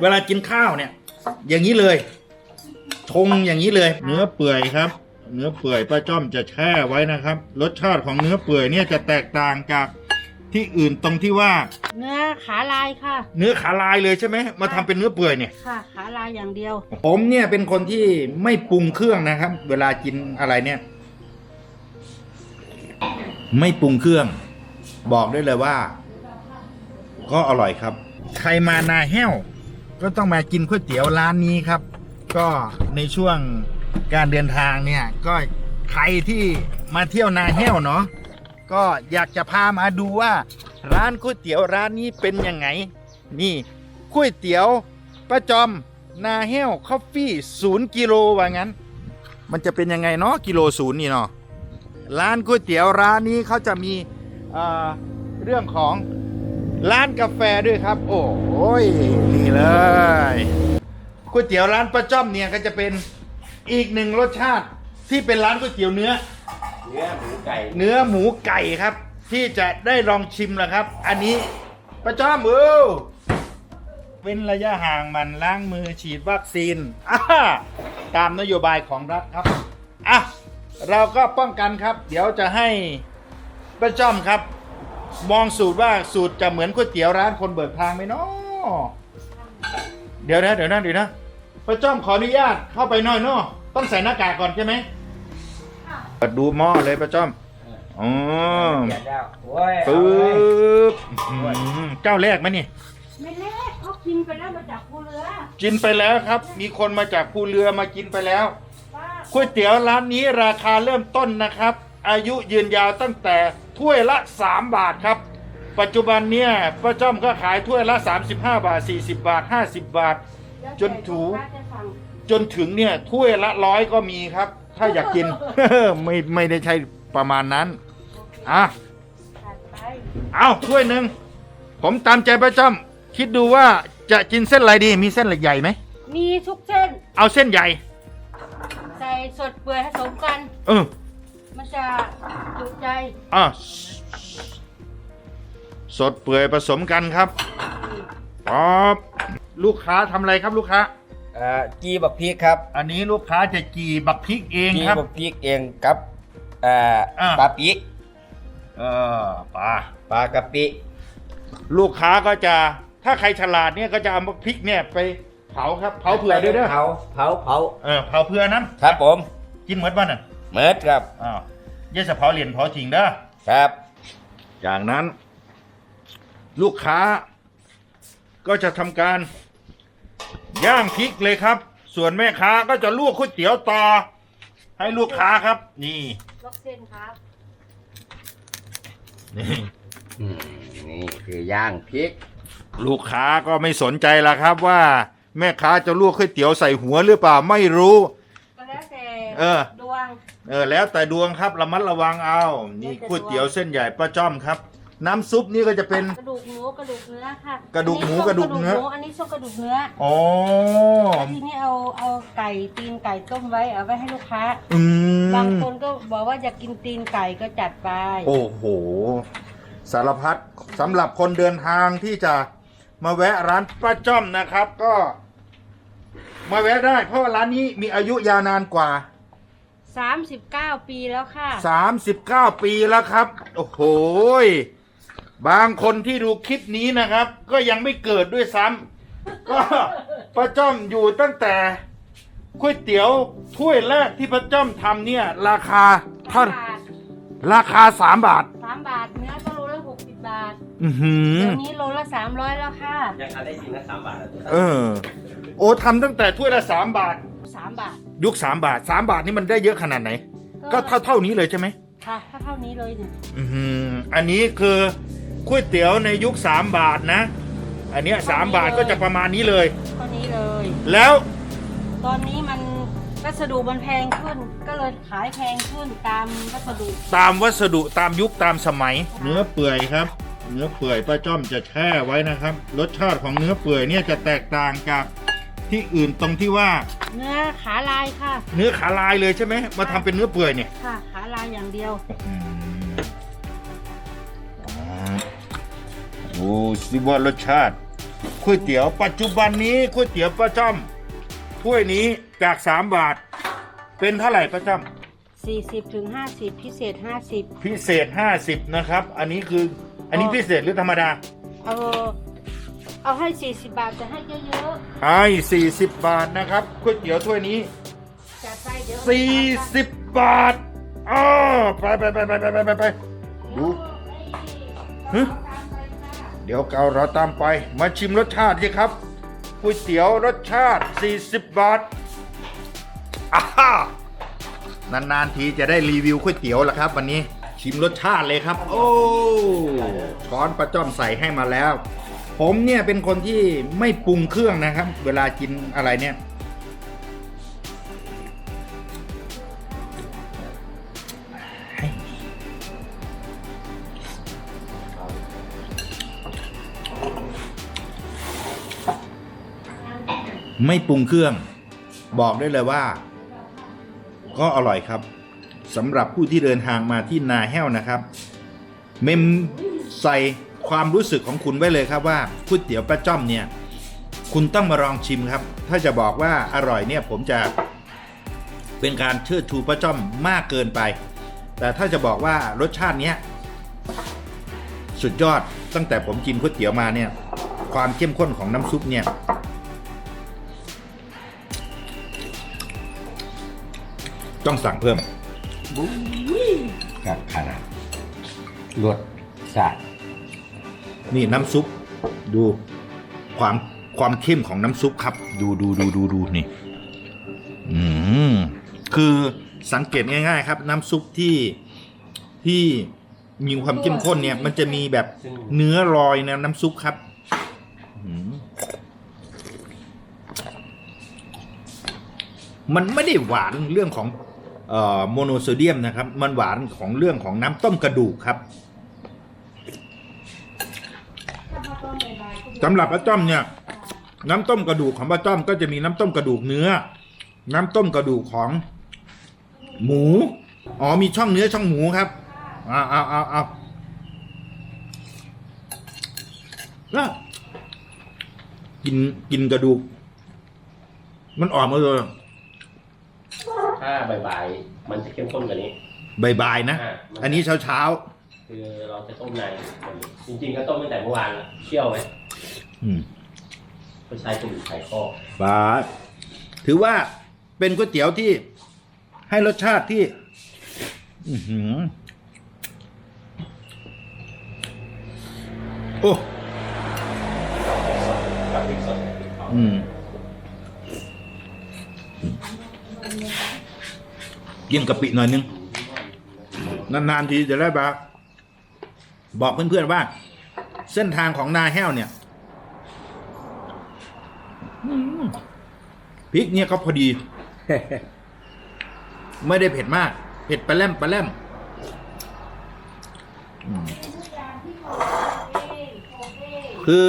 เวลากินข้าวเนี่ย อย่างนี้เลยชงอย่างนี้เลย เนื้อเปื่อยครับ เนื้อเปื่อยป้าจ้อมจะแช่ไว้นะครับ รสชาติของเนื้อเปื่อยเนี่ยจะแตกต่างจากที่อื่นตรงที่ว่า เนื้อขาลายค่ะ เนื้อขาลายเลยใช่ไหมมาทำเป็นเนื้อเปื่อยเนี่ย ค่ะ ขาลายอย่างเดียว ผมเนี่ยเป็นคนที่ไม่ปรุงเครื่องนะครับ เวลากินอะไรเนี่ย ไม่ปรุงเครื่อง บอกได้เลยว่า ก็อร่อยครับ ใครมานาแห้ว ก็ต้องมากินก๋วยเตี๋ยวร้านนี้ครับ ก็ในช่วงการเดินทางเนี่ย ก็ใครที่มาเที่ยวนาแห้วเนาะก็อยากจะพามาดูว่า ร้านก๋วยเตี๋ยวร้านนี้เป็นยังไง นี่ก๋วยเตี๋ยวป้าจอมนาแห้วคอฟฟี่ศูนย์กิโลว่างั้น มันจะเป็นยังไงเนาะกิโลศูนย์นี่เนาะร้านก๋วยเตี๋ยวร้านนี้เขาจะมีเรื่องของ ร้านกาแฟด้วยครับ โอ้ยนี่เลยก๋วยเตี๋ยวร้านป้าจ้อมเนี่ยก็จะเป็นอีกหนึ่งรสชาติที่เป็นร้านก๋วยเตี๋ยวเนื้อ เนื้อหมูไก่ เนื้อหมูไก่ครับ ที่จะได้ลองชิมแล้วครับ อันนี้ประจอมมือเว้นระยะห่างมันล้างมือฉีดวัคซีนอ่าตามนโยบายของรัฐครับอะเราก็ป้องกันครับ เดี๋ยวจะให้ประจอมครับ มองสูตรว่าสูตรจะเหมือนก๋วยเตี๋ยวร้านคนเบิกทางไหมเนาะเดี๋ยวนะเดี๋ยวนะเดี๋ยวนะประจอมขออนุญาตเข้าไปหน่อยเนาะต้องใส่หน้ากากก่อนใช่ไหมเปิดดูหม้อเลยป้าจ้อมอ๋อเดี๋ยวแล้วโอ้ยเอาปึ๊เลยบอื้อหือเจ้าแรกไหมนี่ไม่แรกเขากินไปแล้วมาจากภูเรือ กินไปแล้วครับ มีคนมาจากภูเรือมากินไปแล้วป้าก๋วยเตี๋ยวร้านนี้ราคาเริ่มต้นนะครับ อายุยืนยาวตั้งแต่ถ้วยละ 3 บาทครับ ปัจจุบันเนี่ยป้าจ้อมก็ขายถ้วยละ 35 บาท 40 บาท 50 บาทแล้วแต่จนถูป้าจะสั่งจนถึงเนี่ยถ้วยละร้อยก็มีครับ ถ้าอยากกิน ไม่ไม่ได้ใช่ประมาณนั้นอะจัดไปเอาถ้วยหนึ่งผมตามใจป้าจ้อม คิดดูว่าจะกินเส้นอะไรดีมีเส้นใหญ่ไหมมีทุกเส้น เอาเส้นใหญ่ ใส่สดเปื่อยผสมกัน เออ มันจะจุใจอะสดเปื่อยผสมกันครับครับลูกค้าทำอะไรครับลูกค้า เอ่อกีบักพริกครับอันนี้ลูกค้าจะจีบักพริกเองกีครับ บักพริกเองกับเอ่ออ่าปลาปิเออปลาปลากะปิลูกค้าก็จะถ้าใครฉลาดเนี่ยก็จะเอาบักพริกเนี่ยไปเผาครับเผาเผื่อด้วยเด้อเผาเผาเผาเออเผาเผื่อนะครับผมกินเหมือนบ้านน่ะเมิดครับอ้าว เยสเผาเหรียญเผาจริงเด้อครับจากนั้น ลูกค้า ก็จะทำการ ย่างพริกเลยครับ ส่วนแม่ค้าก็จะลวกก๋วยเตี๋ยวต่อ ให้ลูกค้าครับ นี่ ล็อกเส้นครับนี่ อืมนี่คือย่างพริก ลูกค้าก็ไม่สนใจละครับว่า แม่ค้าจะลวกก๋วยเตี๋ยวใส่หัวหรือเปล่าไม่รู้ ก็แล้วแต่เออดว ง เออแล้วแต่ดวงครับระมัดระวังเอานี่ก๋วยเตี๋ยวเส้นใหญ่ป้าจ้อมครับ น้ำซุปนี่ก็จะเป็น กระดูกหมูกระดูกเนื้อค่ะกระดูกหมูส้กระดูกเนื้อ อันนี้ส้มกระดูกเนื้ออ๋อแล้วทีนี้เอาเอาไก่ตีนไก่ต้มไว้เอาไว้ให้ลูกค้าอืบางมคนก็บอกว่าอยากกินตีนไก่ก็จัดไปโอ้โห สารพัดสำหรับคนเดินทางที่จะมาแวะร้านป้าจ้อมนะครับก็ มาแวะได้เพราะว่าร้านนี้มีอายุยาวนานกว่า 39ปีแล้วค่ะ39ปีแล้วครับ โอ้โหยบางคนที่ดูคลิปนี้นะครับ ก็ยังไม่เกิดด้วยซ้ำก็ป้าจ้อมอยู่ตั้งแต่ก๋วยเตี๋ยวถ้วยแรกที่ป้าจ้อมทำเนี่ย ราคาเท่าบาทราคา3บาท สามบาทเนื้อก็โลละ60บาทอือหือ เดี๋ยวนี้โลละ300แล้วค่ะยังได้จริงนะสามบาทเออ โอ้ทำตั้งแต่ถ้วยละสามบาท3บาท ยุคสามบาทสามบาทนี่มันได้เยอะขนาดไหน ก็เท่าเท่านี้เลยใช่ไหมค่ะถ้าเท่านี้เลยเนี่ยอือหืออันนี้คือก๋วยเตี๋ยวในยุคสามบาทนะ อันเนี้ยสามบาทก็จะประมาณนี้เลย เท่านี้เลย แล้วตอนนี้มันวัสดุมันแพงขึ้น ก็เลยขายแพงขึ้นตามวัสดุตามวัสดุตามยุคตามสมัย เนื้อเปื่อยครับ เนื้อเปื่อยป้าจ้อมจะแช่ไว้นะครับ รสชาติของเนื้อเปื่อยเนี่ยจะแตกต่างจาก ที่อื่นตรงที่ว่าเนื้อขาลายค่ะ เนื้อขาลายเลยใช่ไหมมาทำเป็นเนื้อเปื่อยเนี่ยค่ะ ขาลายอย่างเดียวอืมอ่าโอ้สิว่ารสชาติก๋วยเตี๋ยวปัจจุบันนี้ก๋วยเตี๋ยวป้าจ้อมถ้วยนี้จาก 3 บาท เป็นเท่าไหร่ป้าจ้อม40ถึง50 พิเศษ 50 พิเศษ 50 นะครับ อันนี้คืออันนี้พิเศษหรือธรรมดา เอา เอาให้ 40 บาทจะให้เยอะให้40 บาทนะครับก๋วยเตี๋ยวถ้วยนี้ ๆจัดไปเดี๋ยว40 บาทอ้อไปไปไปไปไปไปไปไปดูฮะเดี๋ยวเกาเราตามไป มาชิมรสชาติสิครับก๋วยเตี๋ยวรสชาติ 40 บาทอ้าฮ่านานๆทีจะได้รีวิวก๋วยเตี๋ยวแล้วครับ วันนี้ชิมรสชาติเลยครับ โอ้ช้อนประจ้อมใส่ให้มาแล้ว ผมเนี่ยเป็นคนที่ไม่ปรุงเครื่องนะครับ เวลากินอะไรเนี่ย ไม่ปรุงเครื่อง บอกได้เลยว่า ก็อร่อยครับสำหรับผู้ที่เดินทางมาที่นาแห้วนะครับ เมมใส่ ความรู้สึกของคุณไว้เลยครับว่าก๋วยเตี๋ยวป้าจ้อมเนี่ยคุณต้องมาลองชิมครับ ถ้าจะบอกว่าอร่อยเนี่ยผมจะเป็นการเชิดชูป้าจ้อมมากเกินไป แต่ถ้าจะบอกว่ารสชาติเนี้ยสุดยอดตั้งแต่ผมกินก๋วยเตี๋ยวมาเนี่ย ความเข้มข้นของน้ำซุปเนี่ย ต้องสั่งเพิ่มกับขนาดรสชาติ นี่น้ำซุป ดูความความเข้มของน้ำซุปครับ ดูดูดูดูดูนี่ อืมคือสังเกตง่าย ๆ ครับ น้ำซุปที่ที่มีความเข้มข้นเนี่ย มันจะมีแบบเนื้อลอยในน้ำซุปครับมันไม่ได้หวานเรื่องของโมโนโซเดียมนะครับ มันหวานของเรื่องของน้ำต้มกระดูกครับ สำหรับป้าจ้อมเนี่ย น้ำต้มกระดูกของป้าจ้อมก็จะมีน้ำต้มกระดูกเนื้อ น้ำต้มกระดูกของ หมู อ๋อมีช่องเนื้อช่องหมูครับเอาเอาเอาเอาแล้วกินกินกระดูก มันอ่อนมาเลยถ้าบ่ายๆมันจะเข้มข้นกว่านี้บ่ายๆนะ อ่า อันนี้เช้าเช้า คือเราจะต้มในแบบนี้จริงๆก็ต้มตั้งแต่เมื่อวานละเชี่ยวไหมๆอืมไปใช้กระดูกไข่ข้อ บาทถือว่าเป็นก๋วยเตี๋ยวที่ให้รสชาติที่ อือหือโอ้กับพริกสดอืมเยี่ยมกะปิหน่อยนึง นานๆทีจะได้บา บอกเพื่อนๆว่า เส้นทางของนาแห้วเนี่ยอืมพริกเนี่ยก็พอดี ไม่ได้เผ็ดมาก เผ็ดปลาแรมปลาแรมอืมคือ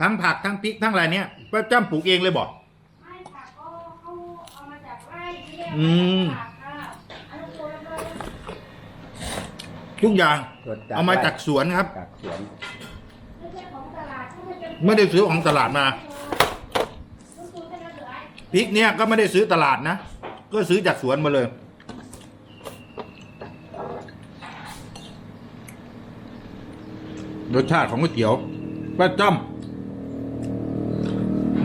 ทั้งผักทั้งพริกทั้งอะไรเนี่ยป้าจ้ำปลูกเองเลยบอกไม่ค่ะก็เขาเอาม ทุกอย่าง สดเอามาจากสวนครับ จากสวนไม่ใช่ของตลาดเขาไม่เป็นไม่ได้ซื้อของตลาดมาต้องซื้อกันแล้วเหลือพริกเนี่ยก็ไม่ได้ซื้อตลาดนะ ก็ซื้อจากสวนมาเลย รสชาติของก๋วยเตี๋ยวป้าจ้อม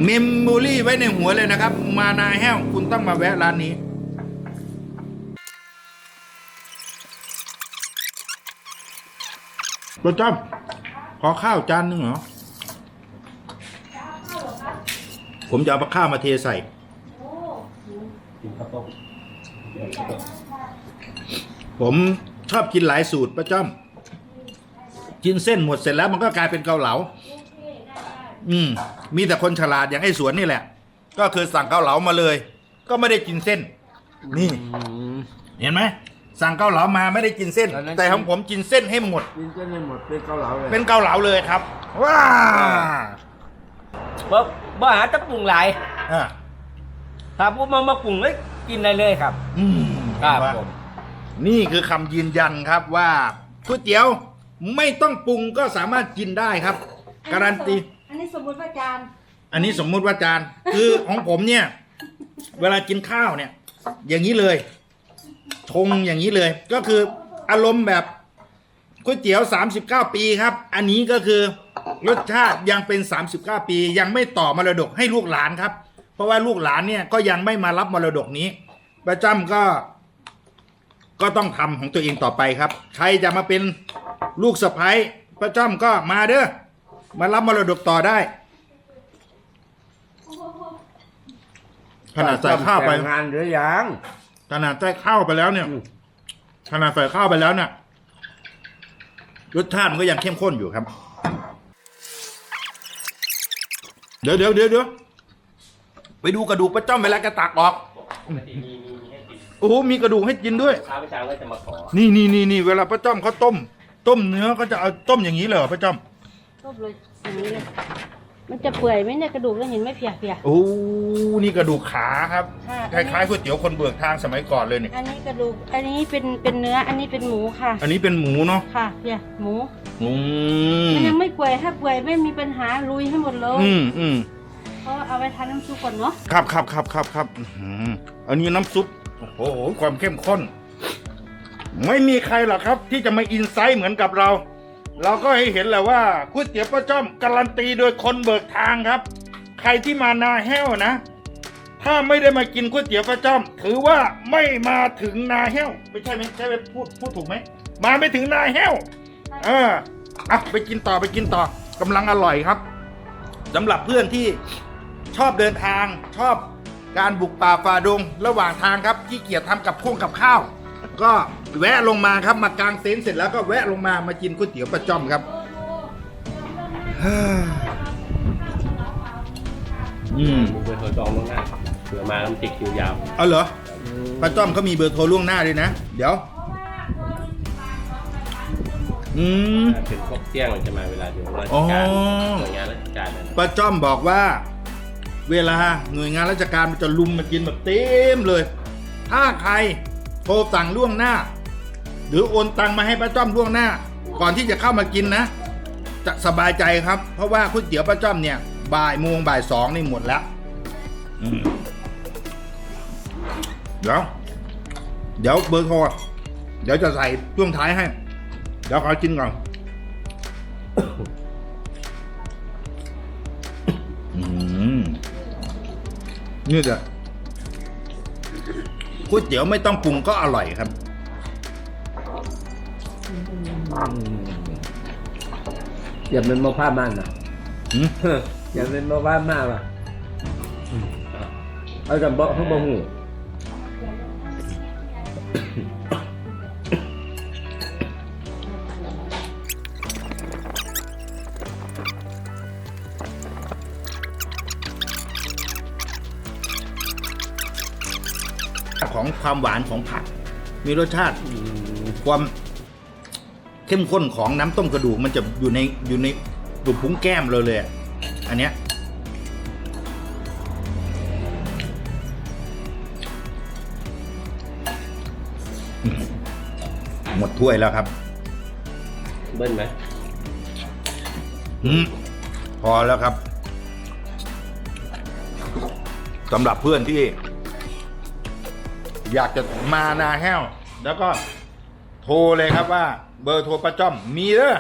เมมโมรี่ไว้ในหัวเลยนะครับ มานาแห้วคุณต้องมาแวะร้านนี้ ป้าจ้อมขอข้าวจานหนึงเหรอ ผมจะเอาข้าวมาเทใส่ กินข้าวต้มผมชอบกินหลายสูตรป้าจ้อม กินเส้นหมดเสร็จแล้วมันก็กลายเป็นเกาเหลา อืม มีแต่คนฉลาดอย่างไอ้สวนนี่แหละ ก็คือสั่งเกาเหลามาเลย ก็ไม่ได้กินเส้น นี่ เห็นไหม สั่งเกาเหลามาไม่ได้กินเส้น แล้วนั่น แต่ของผมกินเส้นให้หมด กินจนไม่หมดเป็นเกาเหลาเลยเป็นเกาเหลาเลยครับว้าบ่บ่หาตะปรุงหลายอะถ้าผมมามาปรุงเลยกินได้เลยครับอืมครับเห็นปะผมนี่คือคำยืนยันครับว่าก๋วยเตี๋ยวไม่ต้องปรุงก็สามารถกินได้ครับ การันตี อันี้สมมติว่าจานอันนี้สมมุติว่าจานคือของผมเนี่ย เวลากินข้าวเนี่ย อย่างนี้เลย ชงอย่างนี้เลย ก็คืออารมณ์แบบก๋วยเตี๋ยว 39 ปีครับ อันนี้ก็คือรสชาติยังเป็น 39 ปี ยังไม่ต่อมรดกให้ลูกหลานครับ เพราะว่าลูกหลานเนี่ยก็ยังไม่มารับมรดกนี้ ประจำก็ ก็ต้องทำของตัวเองต่อไปครับ ใครจะมาเป็นลูกสะใภ้ประจำก็มาเด้อมารับมรดกต่อได้ขนาดใส่ข้าวไปแต่งงานหรือยัง ขนาดใส่ข้าวไปแล้วเนี่ยอืมขนาดใส่ข้าวไปแล้วเนี่ยรสชาติมันก็ยังเข้มข้นอยู่ครับ เดี๋ยวเดี๋ยวเดี๋ยวเดี๋ยวไปดูกระดูกประจ้อมเวลากระตักออกปกติมีมีมีให้ติดโอ้โหมีกระดูกให้กินด้วยลูกค้าประจำก็จะมาขอนี่นี่นี่นี่เวลาป้าจ้อมเขาต้ม ต้มเนื้อก็จะเอาต้มอย่างนี้เลยเหรอป้าจ้อม ต้มเลยอย่างนี้เลย มันจะเปื่อยไหมเนี่ยกระดูกเราเห็นไหมเพียเพียโอ้นี่กระดูกขาครับค่ะคล้ายๆก๋วยเตี๋ยวคนเบิกทางสมัยก่อนเลยเนี่ยอันนี้กระดูก อันนี้เป็นเป็นเนื้อ อันนี้เป็นหมูค่ะ อันนี้เป็นหมูเนาะค่ะเพียหมูอืมมันยังไม่เปื่อยถ้าเปื่อยไม่มีปัญหาลุยให้หมดเลยอืมอืมเพราะเอาไปทานน้ำซุปก่อนเนาะครับครับครับครับครับอื้อหืออันนี้น้ำซุปโอ้โหความเข้มข้น ไม่มีใครหรอกครับ ที่จะมาอินไซต์เหมือนกับเรา เราก็ให้เห็นแหละว่าก๋วยเตี๋ยวป้าจ้อมการันตีโดยคนเบิกทางครับ ใครที่มานาแห้วนะ ถ้าไม่ได้มากินก๋วยเตี๋ยวป้าจ้อม ถือว่าไม่มาถึงนาแห้ว ไม่ใช่ไหมใช่ไหมพูดพูดถูกไหมมาไม่ถึงนาแห้ว เอออะไปกินต่อไปกินต่อกำลังอร่อยครับสำหรับเพื่อนที่ชอบเดินทางชอบการบุกป่าฝ่าดงระหว่างทางครับที่เกียจทำกับพงกับข้าว ก็แวะลงมาครับมากางเต็นท์เสร็จแล้วก็แวะลงมามากินก๋วยเตี๋ยวประจ้อมครับฮ่าอืมมีเบอร์โทรจองล่วงหน้าเผื่อมาแล้วมันติดคิวยาวเอาเหรอป้าจ้อมเขามีเบอร์โทรล่วงหน้าด้วยนะ เดี๋ยว อืมถึงพวกเที่ยงมันจะมาเวลาเดียวราชอ๋อการหน่วยงานราชการนั่นป้าจ้อมบอกว่า เวลาหน่วยงานราชการมันจะลุมมากินแบบเต็มเลย ถ้าใคร โทรสั่งล่วงหน้า หรือโอนตังมาให้ป้าจ้อมล่วงหน้า ก่อนที่จะเข้ามากินนะ จะสบายใจครับ เพราะว่าก๋วยเตี๋ยวป้าจ้อมเนี่ย บ่ายโมงบ่ายสองนี่หมดแล้วอืมเดี๋ยวเดี๋ยวเบอร์โทรเดี๋ยวจะใส่ช่วงท้ายให้ เดี๋ยวขอกินก่อนอืมนี่จะ ก๋วยเตี๋ยวไม่ต้องปรุงก็อร่อยครับอย่าเป็นมาพร้าวมากนะหืม อย่าเป็นมาพร้าวมากว่ะเอาแต่บอกเขาบอกหู ของความหวานของผัก มีรสชาติความเข้มข้นของน้ำต้มกระดูกมันจะอยู่ในอยู่ในดูพุ้งแก้มเราเลยอะอันเนี้ยอืมหมดถ้วยแล้วครับ เบิ้ลไหมอืมพอแล้วครับสำหรับเพื่อนที่ อยากจะมานาแห้ว แล้วก็โทรเลยครับว่า เบอร์โทรประจอมมีเด้อ